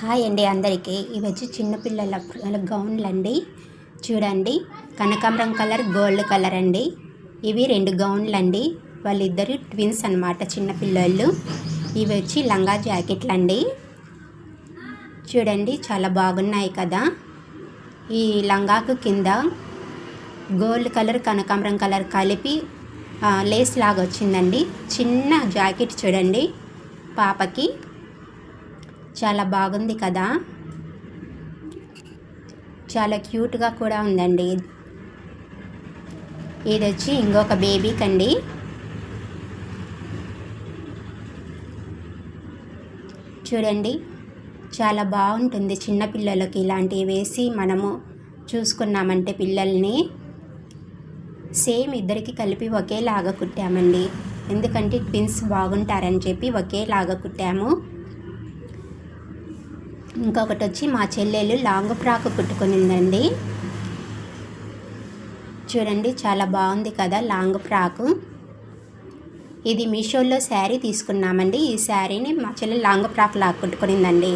Hi అండి అందరికీ. ఇవి వచ్చి చిన్నపిల్లల గౌన్లు అండి. చూడండి కనకాంబరం కలర్ గోల్డ్ కలర్ అండి. ఇవి రెండు గౌన్లు అండి. వాళ్ళిద్దరు ట్విన్స్ అనమాట చిన్నపిల్లలు ఇవి వచ్చి లంగా జాకెట్లు అండి. చూడండి చాలా బాగున్నాయి కదా. ఈ లంగాకు కింద గోల్డ్ కలర్ కనకాంబరం కలర్ కలిపి లేస్ లాగా వచ్చిందండి. చిన్న జాకెట్ చూడండి పాపకి. చాలా బాగుంది కదా? చాలా క్యూట్గా కూడా ఉందండి. ఇది వచ్చి ఇంకొక బేబీకి అండి చూడండి చాలా బాగుంటుంది చిన్నపిల్లలకి ఇలాంటివి వేసి మనము చూసుకున్నామంటే పిల్లల్ని. సేమ్ ఇద్దరికి కలిపి ఒకేలాగా కుట్టామండి. ఎందుకంటే ట్విన్స్ బాగుంటారని చెప్పి ఒకేలాగా కుట్టాము. ఇంకొకటి వచ్చి మా చెల్లెలు లాంగ్ ఫ్రాక్ కుట్టుకునిందండి. చూడండి చాలా బాగుంది కదా లాంగ్ ఫ్రాకు. ఇది మీషోలో శారీ తీసుకున్నామండి. ఈ శారీని మా చెల్లెలు లాంగ్ ఫ్రాక్ లాగా కుట్టుకునిందండి.